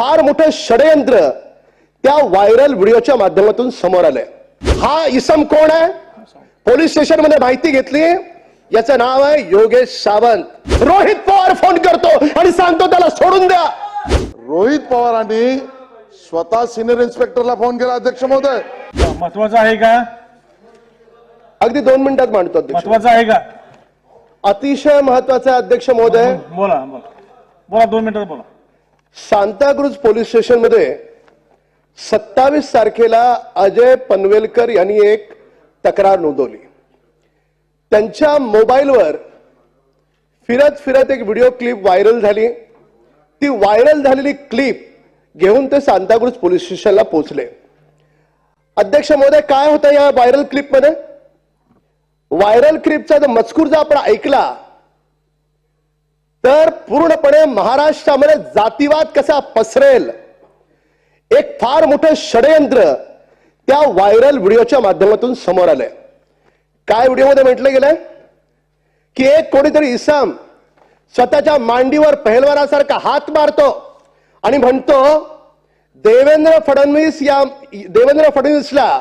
फार मोठं षडयंत्र त्या व्हायरल व्हिडिओच्या माध्यमातून समोर आलंय. हा इसम कोण आहे? पोलीस स्टेशनमध्ये माहिती घेतली. याचं नाव आहे योगेश सावंत. रोहित पवार फोन करतो आणि सांगतो त्याला सोडून द्या. रोहित पवारांनी स्वतः सिनियर इन्स्पेक्टरला फोन केला अध्यक्ष महोदय. महत्वाचं आहे का? अगदी दोन मिनिटात मांडतो अध्यक्ष. महत्वाचं आहे का? अतिशय महत्त्वाचा आहे, अध्यक्ष महोदय. बोला बोला. बोला दोन मिनिटात बोला. सांताक्रुज पोलीस स्टेशनमध्ये सत्तावीस तारखेला अजय पनवेलकर यांनी एक तक्रार नोंदवली. त्यांच्या मोबाईलवर फिरत फिरत एक व्हिडिओ क्लिप व्हायरल झाली. ती व्हायरल झालेली क्लिप घेऊन ते सांताक्रुज पोलीस स्टेशनला पोहोचले. अध्यक्ष महोदय काय होतं या व्हायरल क्लिपमध्ये? व्हायरल क्लिपचा जो मजकूर जर आपण ऐकला तर पूर्णपणे महाराष्ट्रामध्ये जातीवाद कसा पसरेल? एक फार मोठं षडयंत्र त्या व्हायरल व्हिडिओच्या माध्यमातून समोर आलंय. काय व्हिडिओमध्ये म्हटलं गेलंय? की एक कोणीतरी इसम स्वतःच्या मांडीवर पहलवानासारखा हात मारतो आणि म्हणतो देवेंद्र फडणवीस या देवेंद्र फडणवीसला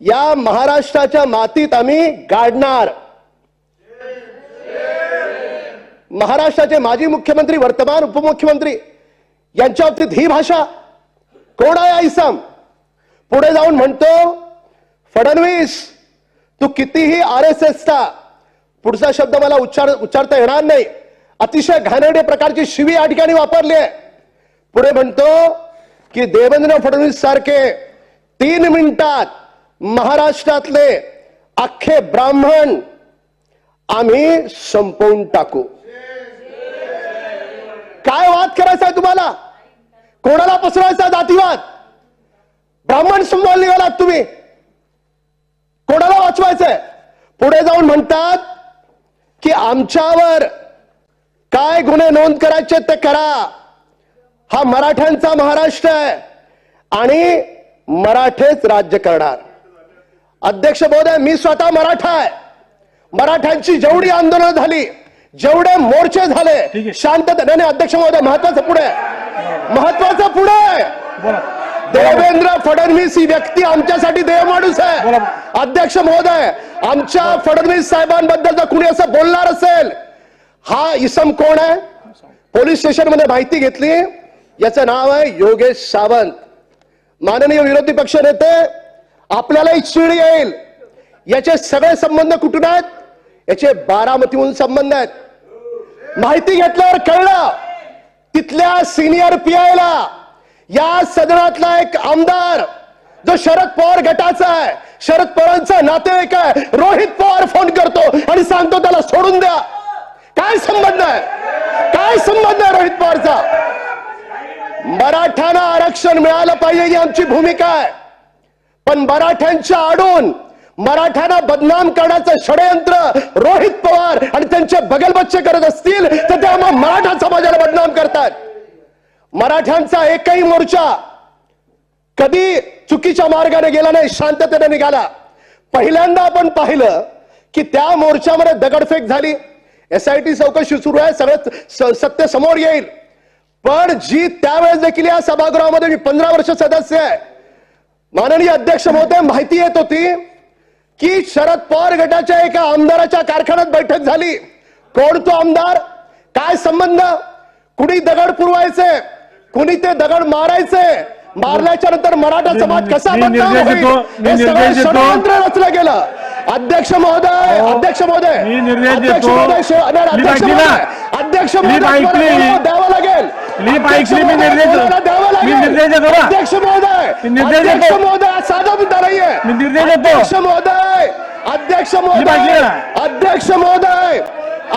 या महाराष्ट्राच्या मातीत आम्ही गाडणार. महाराष्ट्राचे माजी मुख्यमंत्री वर्तमान उपमुख्यमंत्री यांच्या बाबतीत ही भाषा कोण आहे आईसम पुढे जाऊन म्हणतो फडणवीस तू कितीही आर एस एसचा पुढचा शब्द मला उच्चार उच्चारता येणार नाही. अतिशय घाणेरडे प्रकारची शिवी या ठिकाणी वापरली आहे. पुढे म्हणतो की देवेंद्र फडणवीस सारखे तीन मिनिटात महाराष्ट्रातले अख्खे ब्राह्मण आम्ही संपवून टाकू. जातीवाद करायचा आहे तुम्हाला? कोणाला पसरवायचा जातीवाद? ब्राह्मण समोर निघालात तुम्ही. कोणाला वाचवायचंय? पुढे जाऊन म्हणतात की आमच्यावर काय गुन्हे नोंद करायचे ते करा. हा मराठ्यांचा महाराष्ट्र आहे आणि मराठेच राज्य करणार. अध्यक्ष महोदय मी स्वतः मराठा आहे. मराठ्यांची जेवढी आंदोलन झाली जेवढे मोर्चे झाले आहे. शांतता नाही नाही, अध्यक्ष महोदय महत्वाचं पुढे. महत्वाचं पुढे. देवेंद्र फडणवीस ही व्यक्ती आमच्यासाठी देव माणूस आहे. अध्यक्ष महोदय आमच्या फडणवीस साहेबांबद्दल जर कुणी असं बोलणार असेल हा इसम कोण आहे? पोलीस स्टेशनमध्ये माहिती घेतली. याचं नाव आहे योगेश सावंत. माननीय विरोधी पक्ष नेते आपल्यालाही चिड येईल. याचे सगळे संबंध कुठून आहेत? याचे बारामतीहून संबंध आहेत. माहिती घेतल्यावर कळलं तिथल्या सिनियर पीआयला या सदनातला एक आमदार जो शरद पवार गटाचा आहे शरद पवारांचा नातेवाईक आहे रोहित पवार फोन करतो आणि सांगतो त्याला सोडून द्या. काय संबंध आहे? काय संबंध आहे रोहित पवारचा? मराठ्यांना आरक्षण मिळालं पाहिजे ही आमची भूमिका आहे. पण मराठ्यांच्या आडून मराठ्यांना बदनाम करण्याचं षडयंत्र रोहित पवार आणि त्यांचे बगलबच्चे करत असतील तर ते आम्हा मराठा समाजाला बदनाम करतात. मराठ्यांचा एकही मोर्चा कधी चुकीच्या मार्गाने गेला नाही शांततेने निघाला. पहिल्यांदा आपण पाहिलं की त्या मोर्चामध्ये दगडफेक झाली. एस आय टी चौकशी सुरू आहे सगळं स- सत्य समोर येईल. पण जी त्यावेळेस देखील या सभागृहामध्ये मी पंधरा वर्ष सदस्य आहे. माननीय अध्यक्ष महोदय माहिती येत होती की शरद पवार गटाच्या एका आमदाराच्या कारखान्यात बैठक झाली. कोण तो आमदार? काय संबंध? कुणी दगड पुरवायचे? कुणी ते दगड मारायचे? मारल्याच्या नंतर मराठा समाज कसा बदनाम होईल? हे सगळं. षडयंत्र रचलं गेलं. अध्यक्ष महोदय अध्यक्ष महोदय. मी निर्देश अध्यक्ष. महोदय अध्यक्ष? महोदय. अध्यक्ष महोदय द्यावं लागेल. अध्यक्ष ऐकली, मी निर्देश मी. निर्देश देतो ना? अध्यक्ष महोदय मी निर्देश देतो. महोदय साधा मुद्दा नाहीये मी निर्देश देतो. अध्यक्ष महोदय अध्यक्ष महोदय? अध्यक्ष महोदय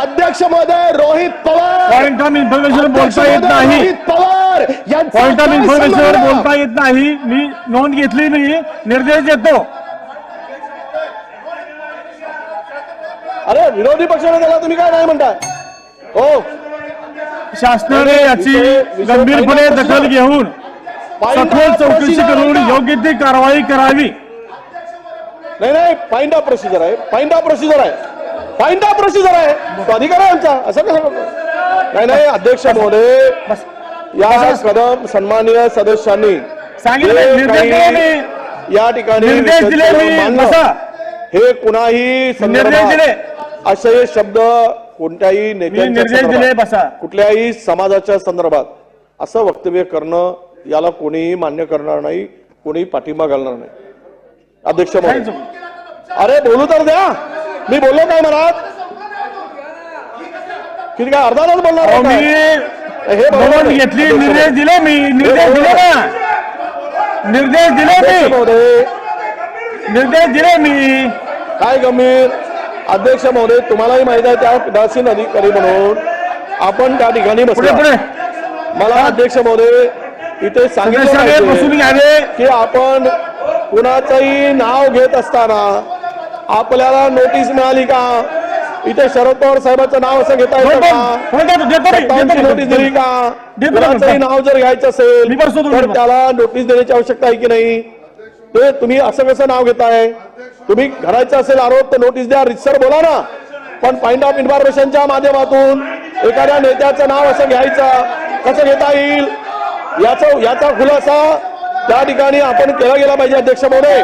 अध्यक्ष महोदय Rohit Pawar point of information बोलता येत नाही रोहित पवार पॉइंट ऑफ संबंध? बोलता येत नाही मी नोंद घेतली मी निर्देश देतो अरे विरोधी पक्षाने त्याला तुम्ही काय नाही म्हणता हो शासनाने याची गंभीरपणे दखल घेऊन सखोल चौकशी करून? योग्य ती कारवाई करावी. नाही नाही ऑफ प्रोसिजर आहे. ऑफ प्रोसिजर आहे. ऑफ प्रोसिजर आहे. तो अधिकार आहे आमचा. असं कसं नाही नाही अध्यक्ष महोदय या कदम सन्माननीय सदस्यांनी सांगितलं, या ठिकाणी. हे कुणाही संदर्भात. असे शब्द कोणत्याही निर्देश दिले संदर्भात, बसा. कुठल्याही समाजाच्या संदर्भात असं वक्तव्य करणं याला कोणीही मान्य करणार नाही कोणीही पाठिंबा घालणार नाही. अध्यक्ष? अरे बोलू तर द्या. मी बोललो काय मनात. किती काय अर्धा तास बोलणार? हे बरोबर. घेतली निर्देश. दिले मी निर्देश दिले ना. निर्देश दिले मी. निर्देश दिले मी. काय गंभीर? अध्यक्ष महोदय तुम्हालाही माहीत आहे त्या पीठासीन अधिकारी म्हणून आपण त्या ठिकाणी मला अध्यक्ष महोदय इथे सांगितलं की आपण कुणाचंही नाव घेत असताना आपल्याला नोटीस मिळाली का? इथे शरद पवार साहेबांचं नाव असं घेता येतं का? नोटीस दिली का? कुणाचंही. नाव जर घ्यायचं असेल तर. त्याला नोटीस देण्याची आवश्यकता आहे की नाही? ते तुम्ही असं कसं नाव घेताय? तुम्ही घरायचं असेल आरोप तर नोटीस द्या. रितसर बोला ना. पण पॉइंट ऑफ इन्फॉर्मेशनच्या माध्यमातून एखाद्या नेत्याचं नाव असं घ्यायचं. कसं घेता येईल? याचा याचा खुलासा त्या ठिकाणी आपण केला गेला पाहिजे अध्यक्ष महोदय.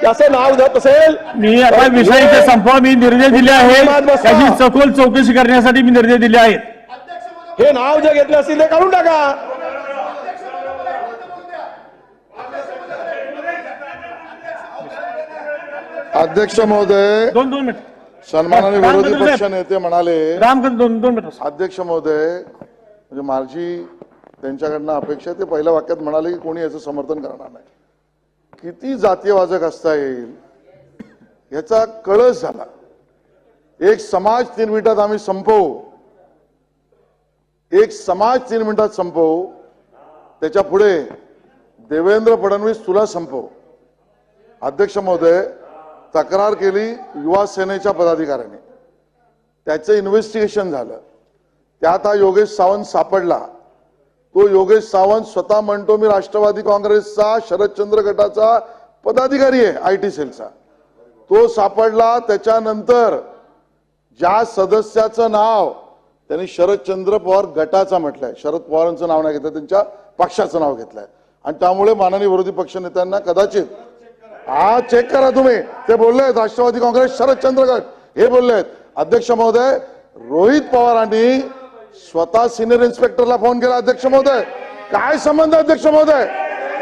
त्याचं नाव जात असेल मी आता विषय इथे संपवा. मी निर्देश दिले आहेत. त्याची सखोल चौकशी करण्यासाठी मी निर्देश दिले आहेत. हे नाव जे घेतले असतील ते काढून टाका. अध्यक्ष महोदय दोन दोन मिनिट. सन्मानाने विरोधी पक्ष. नेते म्हणाले दोन दोन मिनिट. अध्यक्ष महोदय म्हणजे माझी त्यांच्याकडनं अपेक्षा ते पहिल्या वाक्यात म्हणाले की कोणी याचं समर्थन करणार नाही. किती जातीयवाचक असता येईल? याचा कळस झाला. एक समाज तीन मिनिटात आम्ही संपवू. एक समाज तीन मिनिटात संपवू. त्याच्या पुढे देवेंद्र फडणवीस तुला संपव. अध्यक्ष महोदय तक्रार केली युवा सेनेच्या पदाधिकाऱ्यांनी. त्याचं इन्व्हेस्टिगेशन झालं. त्यात हा योगेश सावंत सापडला. तो योगेश सावंत स्वतः म्हणतो मी राष्ट्रवादी काँग्रेसचा शरदचंद्र गटाचा पदाधिकारी आहे आय टी सेलचा. तो सापडला. त्याच्यानंतर ज्या सदस्याचं नाव त्यांनी शरदचंद्र पवार गटाचा म्हटलंय. शरद पवारांचं नाव नाही घेतलं त्यांच्या पक्षाचं नाव घेतलंय. आणि त्यामुळे माननीय विरोधी पक्ष नेत्यांना कदाचित हा चेक करा तुम्ही. ते बोलले राष्ट्रवादी काँग्रेस शरदचंद्र गट हे बोलले आहेत अध्यक्ष महोदय रोहित पवारांनी स्वतः सिनियर इन्स्पेक्टरला फोन केला अध्यक्ष महोदय. काय संबंध अध्यक्ष महोदय?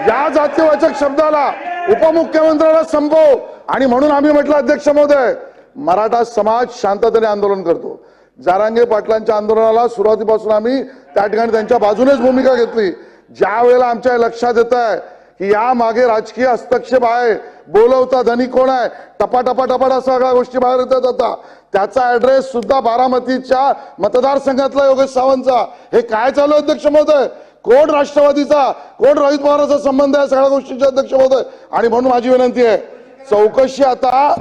या जातीवाचक शब्दाला उपमुख्यमंत्र्याला संपव. आणि म्हणून आम्ही म्हटलं अध्यक्ष महोदय मराठा समाज शांततेने आंदोलन करतो. जारांगे पाटलांच्या आंदोलनाला सुरुवातीपासून आम्ही त्या ठिकाणी त्यांच्या बाजूनेच भूमिका घेतली. ज्या वेळेला आमच्या लक्षात येत आहे की या मागे राजकीय हस्तक्षेप आहे. बोलवता धनी कोण आहे? टपा टपा टपा सगळ्या गोष्टी बाहेर येतात आता. त्याचा ऍड्रेस सुद्धा बारामतीच्या मतदारसंघातला योगेश सावंतचा. हे काय चालू आहे, अध्यक्ष महोदय? कोण राष्ट्रवादीचा? कोण रोहित पवाराचा संबंध आहे सगळ्या गोष्टींचे अध्यक्ष महोदय? आणि म्हणून माझी विनंती आहे चौकशी आता.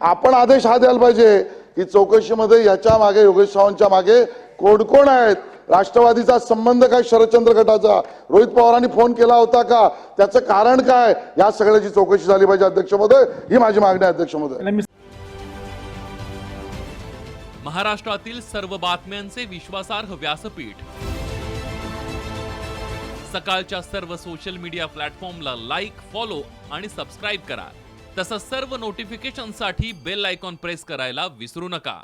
आपण आदेश हा द्यायला पाहिजे की चौकशीमध्ये याच्या मागे योगेश सावंतच्या मागे कोण कोण आहेत? राष्ट्रवादीचा संबंध काय शरदचंद्र गटाचा? रोहित पवारांनी फोन केला होता का? त्याचं कारण काय? या सगळ्याची चौकशी झाली पाहिजे अध्यक्ष महोदय. ही माझी मागणी आहे अध्यक्ष महोदय. महाराष्ट्रातील सर्व बातम्यांचे विश्वासार्ह व्यासपीठ. सकाळच्या सर्व सोशल मीडिया प्लॅटफॉर्मला लाईक फॉलो आणि सबस्क्राईब करा. तसंच सर्व नोटिफिकेशनसाठी बेल आयकॉन प्रेस करायला विसरू नका.